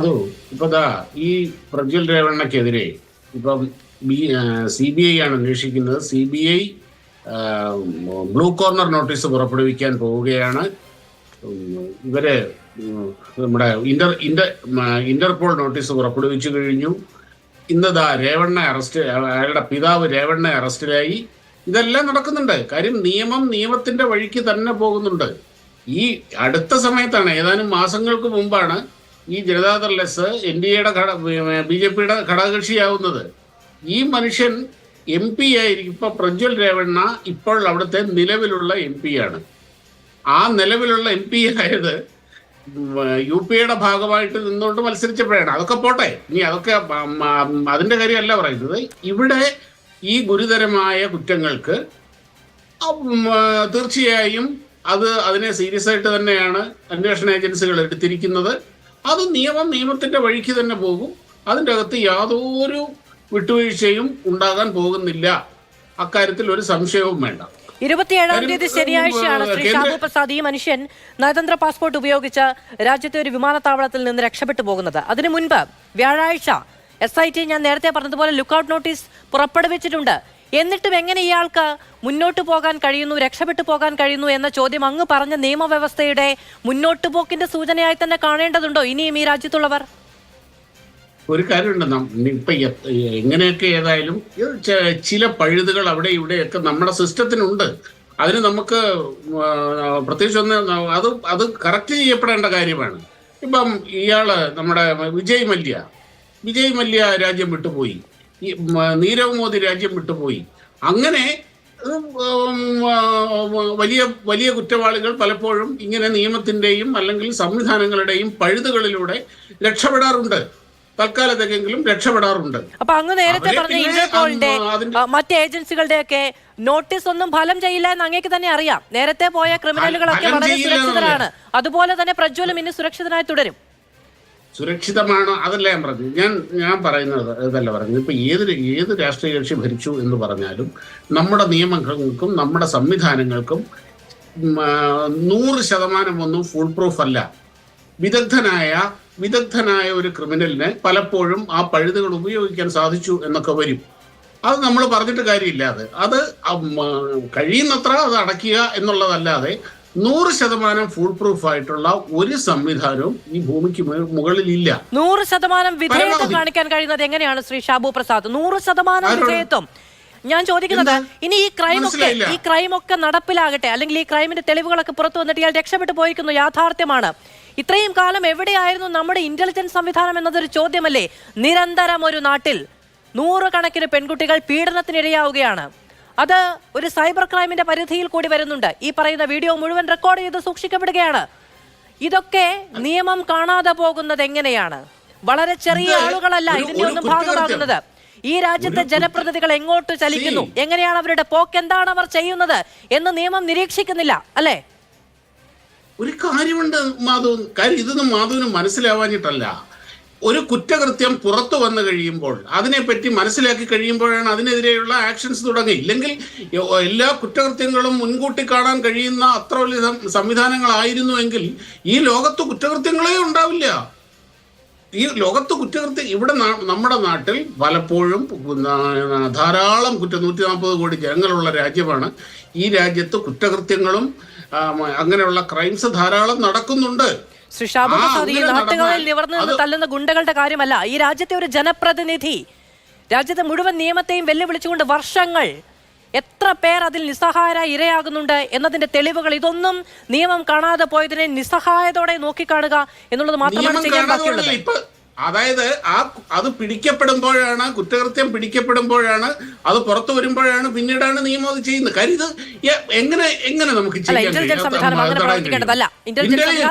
അതോ ഇപ്പൊ ദാ ഈ പ്രജ്വൽ രേവണ്ണക്കെതിരെ ഇപ്പം സി ബി ഐ ആണ് അന്വേഷിക്കുന്നത്. C B I blue corner notice പുറപ്പെടുവിക്കാൻ പോവുകയാണ്. ഇവർ നമ്മുടെ ഇന്റർ ഇന്റർ ഇന്റർപോൾ നോട്ടീസ് പുറപ്പെടുവിച്ചു കഴിഞ്ഞു. ഇന്നതാ രേവണ്ണ അറസ്റ്റ് അയാളുടെ പിതാവ് രേവണ്ണ അറസ്റ്റിലായി. ഇതെല്ലാം നടക്കുന്നുണ്ട്. കാര്യം നിയമം നിയമത്തിന്റെ വഴിക്ക് തന്നെ പോകുന്നുണ്ട്. ഈ അടുത്ത സമയത്താണ് ഏതാനും മാസങ്ങൾക്ക് മുമ്പാണ് ഈ ജനതാദൾ എസ് എൻ ഡി എയുടെ ബി ജെ പിയുടെ ഘടകകക്ഷിയാവുന്നത്. ഈ മനുഷ്യൻ എം പി ആയിരിക്കും. ഇപ്പൊ പ്രജ്വൽ രേവണ്ണ ഇപ്പോൾ അവിടുത്തെ നിലവിലുള്ള എം പി ആണ്. ആ നിലവിലുള്ള എം പി ആയത് യു പി എയുടെ ഭാഗമായിട്ട് നിന്നുകൊണ്ട് മത്സരിച്ചപ്പോഴാണ്. അതൊക്കെ പോട്ടെ. ഇനി അതൊക്കെ അതിന്റെ കാര്യമല്ല പറയുന്നത്. ഇവിടെ ഈ ഗുരുതരമായ കുറ്റങ്ങൾക്ക് തീർച്ചയായും അത് അതിനെ സീരിയസ് ആയിട്ട് തന്നെയാണ് അന്വേഷണ ഏജൻസികൾ എടുത്തിരിക്കുന്നത്. അത് നിയമം നിയമത്തിന്റെ വഴിക്ക് തന്നെ പോകും. അതിന്റെ അകത്ത് യാതൊരു വിട്ടുവീഴ്ചയും ഉണ്ടാകാൻ പോകുന്നില്ല. അക്കാര്യത്തിൽ ഒരു സംശയവും വേണ്ട. ഇരുപത്തിയേഴാം തീയതി ശനിയാഴ്ചയാണ് ശ്രീ ഷാബു പ്രസാദ് ഈ മനുഷ്യൻ നയതന്ത്ര പാസ്പോർട്ട് ഉപയോഗിച്ച് രാജ്യത്തെ ഒരു വിമാനത്താവളത്തിൽ നിന്ന് രക്ഷപ്പെട്ടു പോകുന്നത്. അതിനു മുൻപ് വ്യാഴാഴ്ച എസ് ഐ ടി ഞാൻ നേരത്തെ പറഞ്ഞതുപോലെ ലുക്കൌട്ട് നോട്ടീസ് പുറപ്പെടുവിച്ചിട്ടുണ്ട്. എന്നിട്ടും എങ്ങനെ ഇയാൾക്ക് മുന്നോട്ട് പോകാൻ കഴിയുന്നു രക്ഷപ്പെട്ടു പോകാൻ കഴിയുന്നു എന്ന ചോദ്യം അങ്ങ് പറഞ്ഞ നിയമവ്യവസ്ഥയുടെ മുന്നോട്ട് പോക്കിന്റെ സൂചനയായി തന്നെ കാണേണ്ടതുണ്ടോ? ഇനിയും ഈ രാജ്യത്തുള്ളവർ? ഒരു കാര്യമുണ്ട്. ഇപ്പൊ എങ്ങനെയൊക്കെ ഏതായാലും ചില പഴുതുകൾ അവിടെ ഇവിടെയൊക്കെ നമ്മുടെ സിസ്റ്റത്തിനുണ്ട്. അതിന് നമുക്ക് പ്രത്യേകിച്ച് ഒന്ന് അത് അത് കറക്റ്റ് ചെയ്യപ്പെടേണ്ട കാര്യമാണ്. ഇപ്പം ഇയാൾ നമ്മുടെ വിജയ് മല്യ. വിജയ് മല്യ രാജ്യം വിട്ടുപോയി. ഈ നീരവ് മോദി രാജ്യം വിട്ടുപോയി. അങ്ങനെ വലിയ വലിയ കുറ്റവാളികൾ പലപ്പോഴും ഇങ്ങനെ നിയമത്തിന്റെയും അല്ലെങ്കിൽ സംവിധാനങ്ങളുടെയും പഴുതുകളിലൂടെ രക്ഷപ്പെടാറുണ്ട്. തൽക്കാലത്തേക്കെങ്കിലും രക്ഷപ്പെടാറുണ്ട്. അപ്പൊ അങ്ങ് നേരത്തെ പറഞ്ഞ ഇന്റർപോളിന്റെ മറ്റ് ഏജൻസികളുടെ ഒക്കെ നോട്ടീസ് ഒന്നും ഫലം ചെയ്യില്ല എന്ന് അങ്ങേക്ക് തന്നെ അറിയാം. നേരത്തെ പോയ ക്രിമിനലുകളൊക്കെ വളരെ സുരക്ഷിതരാണ്. അതുപോലെ തന്നെ പ്രജ്വലും ഇനി സുരക്ഷിതനായി തുടരും. സുരക്ഷിതമാണ്? അതല്ല ഞാൻ പറഞ്ഞു ഞാൻ ഞാൻ പറയുന്നത് ഇതല്ല പറഞ്ഞത്. ഇപ്പൊ ഏത് ഏത് രാഷ്ട്രീയ കക്ഷി ഭരിച്ചു എന്ന് പറഞ്ഞാലും നമ്മുടെ നിയമങ്ങൾക്കും നമ്മുടെ സംവിധാനങ്ങൾക്കും നൂറ് ശതമാനം ഒന്നും ഫുൾ പ്രൂഫ് അല്ല. വിദഗ്ധനായ വിദഗ്ധനായ ഒരു ക്രിമിനലിനെ പലപ്പോഴും ആ പഴുതുകൾ ഉപയോഗിക്കാൻ സാധിച്ചു എന്നൊക്കെ വരും. അത് നമ്മൾ പറഞ്ഞിട്ട് കാര്യമില്ല അത്. അത് കഴിയുന്നത്ര അത് അടയ്ക്കുക എന്നുള്ളതല്ലാതെ നൂറ് ശതമാനം ഫുൾ പ്രൂഫ് ആയിട്ടുള്ള ഒരു സംവിധാനവും ഈ ഭൂമിക്ക് മുകളിൽ ഇല്ല നൂറ് ശതമാനം വിധേയത്വം കാണിക്കാൻ കഴിയുന്നത് എങ്ങനെയാണ് ശ്രീ ഷാബു പ്രസാദ്? നൂറ് ശതമാനം? വിധേയത്വം. ഞാൻ ചോദിക്കുന്നത് ഇനി ഈ ക്രൈം ഒക്കെ ഈ ക്രൈം ഒക്കെ നടപ്പിലാകട്ടെ അല്ലെങ്കിൽ ഈ ക്രൈമിന്റെ തെളിവുകളൊക്കെ പുറത്തു വന്നിട്ട് ഇയാൾ രക്ഷപ്പെട്ടു പോയിരിക്കുന്നു യാഥാർത്ഥ്യമാണ്. ഇത്രയും കാലം എവിടെയായിരുന്നു നമ്മുടെ ഇന്റലിജൻസ് സംവിധാനം എന്നതൊരു ചോദ്യമല്ലേ? നിരന്തരം ഒരു നാട്ടിൽ നൂറുകണക്കിന് പെൺകുട്ടികൾ പീഡനത്തിനിരയാവുകയാണ്. അത് ഒരു സൈബർ ക്രൈമിന്റെ പരിധിയിൽ കൂടി വരുന്നുണ്ട്. ഈ പറയുന്ന വീഡിയോ മുഴുവൻ റെക്കോർഡ് ചെയ്ത് സൂക്ഷിക്കപ്പെടുകയാണ്. ഇതൊക്കെ നിയമം കാണാതെ പോകുന്നത് എങ്ങനെയാണ്? വളരെ ചെറിയ ആളുകളല്ല ഇതിന്റെ ഒന്നും. ഭാഗമാകുന്നത്. ഈ രാജ്യത്തെ ജനപ്രതിനിധികൾ എങ്ങോട്ട് ചലിക്കുന്നു? എങ്ങനെയാണ് അവരുടെ പോക്ക്? എന്താണ് അവർ ചെയ്യുന്നത്? എന്ന് നിയമം നിരീക്ഷിക്കുന്നില്ല. അല്ലേ? ഒരു കാര്യമുണ്ട് മാധവൻ കാര്യം ഇതൊന്നും മാധവന് മനസ്സിലാവാഞ്ഞിട്ടല്ല. ഒരു കുറ്റകൃത്യം പുറത്തു വന്നു കഴിയുമ്പോൾ അതിനെപ്പറ്റി മനസ്സിലാക്കി കഴിയുമ്പോഴാണ് അതിനെതിരെയുള്ള ആക്ഷൻസ് തുടങ്ങി. ഇല്ലെങ്കിൽ എല്ലാ കുറ്റകൃത്യങ്ങളും മുൻകൂട്ടി കാണാൻ കഴിയുന്ന അത്ര വലിയ സംവിധാനങ്ങളായിരുന്നുവെങ്കിൽ ഈ ലോകത്ത് കുറ്റകൃത്യങ്ങളേ ഉണ്ടാവില്ല. ഈ ലോകത്ത് കുറ്റകൃത്യം ഇവിടെ നമ്മുടെ നാട്ടിൽ പലപ്പോഴും ധാരാളം കുറ്റ നൂറ്റി നാൽപ്പത് കോടി ജനങ്ങളുള്ള രാജ്യമാണ്. ഈ രാജ്യത്ത് കുറ്റകൃത്യങ്ങളും അങ്ങനെയുള്ള ക്രൈംസ് ധാരാളം നടക്കുന്നുണ്ട്. ശ്രീ ഷാബു ആ, പ്രസാദ് ഈ നാട്ടുകളിൽ നിവർന്നു നിന്ന് തല്ലുന്ന ഗുണ്ടകളുടെ കാര്യമല്ല. ഈ രാജ്യത്തെ ഒരു ജനപ്രതിനിധി രാജ്യത്തെ മുഴുവൻ നിയമത്തെയും വെല്ലുവിളിച്ചുകൊണ്ട് വർഷങ്ങൾ എത്ര പേർ അതിൽ നിസ്സഹായരായി ഇരയാകുന്നുണ്ട് എന്നതിന്റെ തെളിവുകൾ ഇതൊന്നും നിയമം കാണാതെ പോയതിനെ നിസ്സഹായതോടെ നോക്കിക്കാണുക എന്നുള്ളത് മാത്രമാണ് ചെയ്യാൻ ബാക്കിയുള്ളത്. അതായത് ആ അത് പിടിക്കപ്പെടുമ്പോഴാണ് കുറ്റകൃത്യം പിടിക്കപ്പെടുമ്പോഴാണ് അത് പുറത്തു വരുമ്പോഴാണ് പിന്നീടാണ് നിയമം അത് ചെയ്യുന്നത്. കാര്യം ഇത് എങ്ങനെ എങ്ങനെ നമുക്ക് ചെയ്യാൻ ഇന്റലിജൻസ് കഴിയും?